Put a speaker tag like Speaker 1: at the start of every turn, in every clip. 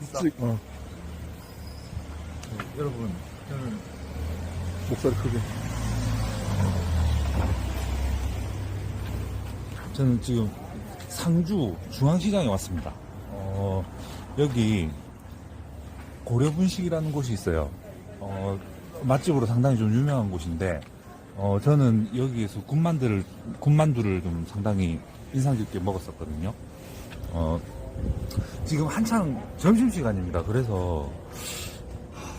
Speaker 1: 찍, 어,
Speaker 2: 여러분, 저는
Speaker 1: 목소리 크게.
Speaker 2: 저는 지금 상주 중앙시장에 왔습니다. 어, 여기 고려분식이라는 곳이 있어요. 어, 맛집으로 상당히 좀 유명한 곳인데, 어, 저는 여기에서 군만두를, 군만두를 좀 상당히 인상 깊게 먹었었거든요. 어, 지금 한창 점심시간입니다. 그래서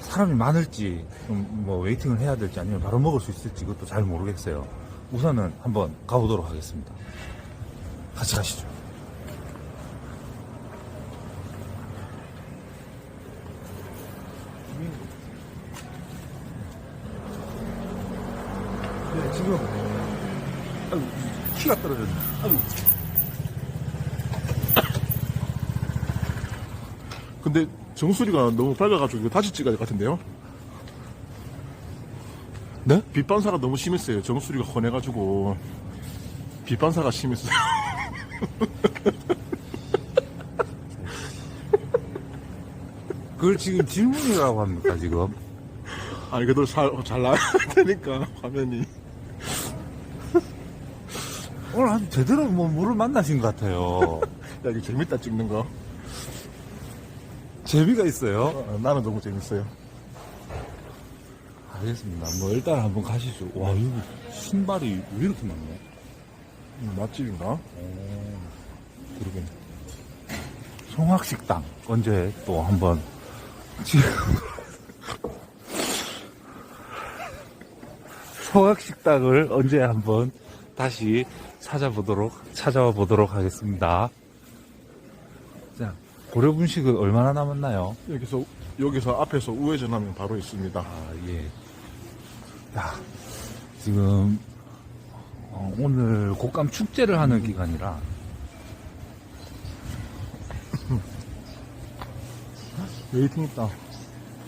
Speaker 2: 사람이 많을지, 좀뭐 웨이팅을 해야 될지 아니면 바로 먹을 수 있을지 그것도 잘 모르겠어요. 우선은 한번 가보도록 하겠습니다. 같이 가시죠. 네, 지금 아유, 키가 떨어졌네. 아유,
Speaker 1: 근데 정수리가 너무 밝아가지고 다시 찍어야 될 것 같은데요?
Speaker 2: 네?
Speaker 1: 빛 반사가 너무 심했어요. 정수리가 헌해가지고 빛 반사가 심했어요.
Speaker 2: 그걸 지금 질문이라고 합니까, 지금?
Speaker 1: 아니 그래도 잘, 잘 나와야 되니까 화면이.
Speaker 2: 오늘 아주 제대로 뭐 물을 만나신 것 같아요.
Speaker 1: 야 이거 재밌다 찍는 거.
Speaker 2: 재미가 있어요.
Speaker 1: 어, 나는 너무 재밌어요.
Speaker 2: 알겠습니다. 뭐 일단 한번 가시죠. 와, 여기 신발이 왜 이렇게 많네?
Speaker 1: 음, 맛집인가?
Speaker 2: 그러게. 송학식당 언제 또 한번 지금 송학식당을 언제 한번 다시 찾아보도록 찾아와 보도록 하겠습니다. 자, 고려 분식은 얼마나 남았나요?
Speaker 1: 여기서 여기서 앞에서 우회전하면 바로 있습니다.
Speaker 2: 아, 예. 야, 지금, 어, 오늘 곡감 축제를 하는 기간이라.
Speaker 1: 웨이팅 있다.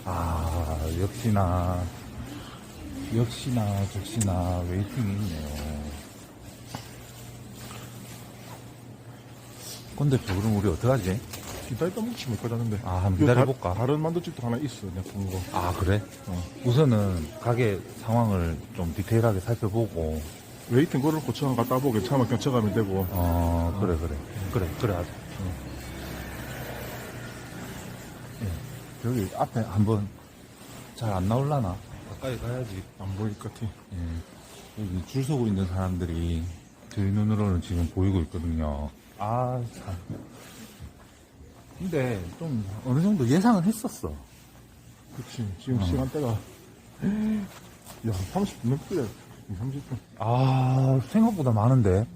Speaker 2: 아, 역시나, 역시나, 적시나, 웨이팅이 있네요. 근데 그럼 우리 어떡하지?
Speaker 1: 기다리다 먹지 못 가자는데.
Speaker 2: 아, 한번 기다려볼까?
Speaker 1: 다른 만두집도 하나 있어. 내가 본 거.
Speaker 2: 아, 그래?
Speaker 1: 어.
Speaker 2: 우선은 가게 상황을 좀 디테일하게 살펴보고,
Speaker 1: 웨이팅 걸어놓고 처음 갔다 보고 괜찮으면 경쳐가면 되고.
Speaker 2: 어, 그래, 그래. 그래, 그래, 하자. 예. 여기 앞에 한번 잘 안 나올라나? 가까이 가야지.
Speaker 1: 안 보일 것 같아.
Speaker 2: 예. 여기 줄 서고 있는 사람들이 저희 눈으로는 지금 보이고 있거든요. 아, 참. 근데 좀 어느 정도 예상은 했었어.
Speaker 1: 그치. 지금
Speaker 2: 어.
Speaker 1: 시간대가. 야, 30분 넘게. 30분.
Speaker 2: 아, 생각보다 많은데.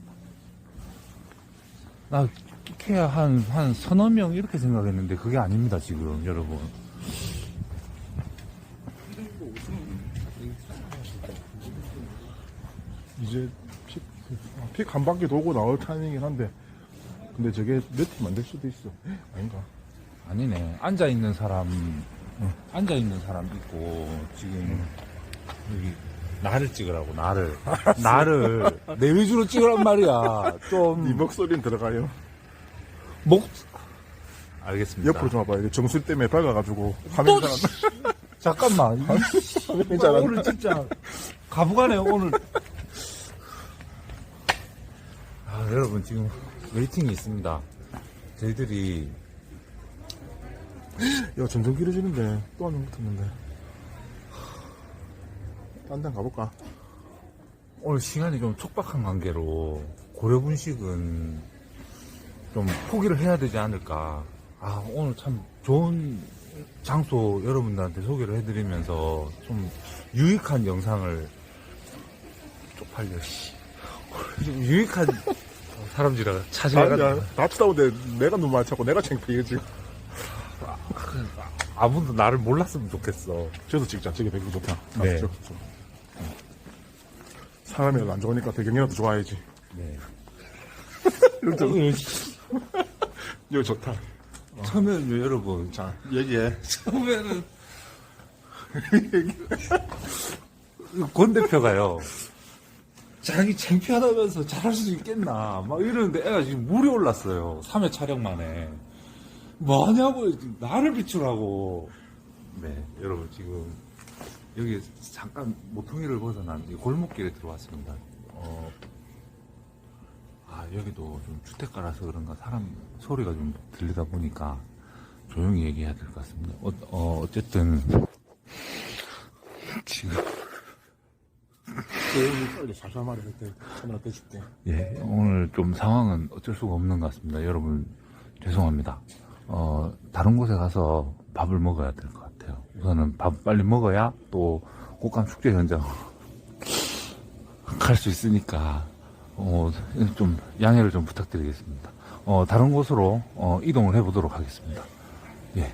Speaker 2: 나, 키야 한, 한 서너 명 이렇게 생각했는데 그게 아닙니다, 지금, 여러분.
Speaker 1: 이제 픽, 아, 픽한 바퀴 돌고 나올 타이밍이긴 한데. 근데 저게 몇 팀 안 될 수도 있어. 아닌가?
Speaker 2: 아니네. 앉아 있는 사람, 앉아 있는 사람 있고, 지금, 여기, 나를 찍으라고, 나를. 나를. 내 위주로 찍으란 말이야. 좀,
Speaker 1: 이 목소리는 들어가요.
Speaker 2: 목, 알겠습니다.
Speaker 1: 옆으로 좀 와봐. 이게 정수리 때문에 밝아가지고. 화면이
Speaker 2: 또,
Speaker 1: 잘안 나.
Speaker 2: 잠깐만. 이
Speaker 1: 화면이 잘안 나.
Speaker 2: 오늘 진짜 가부가네요 오늘 아 여러분 지금 웨이팅이 있습니다 저희들이
Speaker 1: 야, 점점 길어지는데. 또 한 명 붙었는데. 딴 데 가볼까?
Speaker 2: 오늘 시간이 좀 촉박한 관계로 고려분식은 좀 포기를 해야 되지 않을까 아 오늘 참 좋은 장소 여러분들한테 소개를 해드리면서 좀 유익한 영상을 쪽팔려 씨좀 유익한 사람들이라
Speaker 1: 아,
Speaker 2: 찾아가
Speaker 1: 야, 답스타운데 내가 너무 많이 찾고 내가 창피해, 지금.
Speaker 2: 아무도 나를 몰랐으면 좋겠어.
Speaker 1: 저기서 찍자. 저기 배경 좋다.
Speaker 2: 네.
Speaker 1: 아, 저, 저. 사람이 안 좋으니까 배경이라도 좋아야지.
Speaker 2: 네.
Speaker 1: 여기 좋다.
Speaker 2: 처음에는 여러분,
Speaker 1: 자, 얘기해.
Speaker 2: 처음에는 권 대표가요. 자기 창피하다면서 잘할 수 있겠나 막 이러는데 애가 지금 물이 올랐어요. 3회 촬영 만에. 뭐냐고, 나를 비추라고. 네, 여러분, 지금, 여기 잠깐 모퉁이를 벗어난 이 골목길에 들어왔습니다. 어, 아, 여기도 좀 주택가라서 그런가 사람 소리가 좀 들리다 보니까 조용히 얘기해야 될 것 같습니다. 어, 어, 어쨌든, 지금,
Speaker 1: 사사 말을 때 카메라 대줄게.
Speaker 2: 예, 오늘 좀 상황은 어쩔 수가 없는 것 같습니다. 여러분, 죄송합니다. 어, 다른 곳에 가서 밥을 먹어야 될 것 같아요. 우선은 밥 빨리 먹어야 또 꽃감 축제 현장 갈 수 있으니까, 어, 좀 양해를 좀 부탁드리겠습니다. 어, 다른 곳으로, 어, 이동을 해보도록 하겠습니다. 예.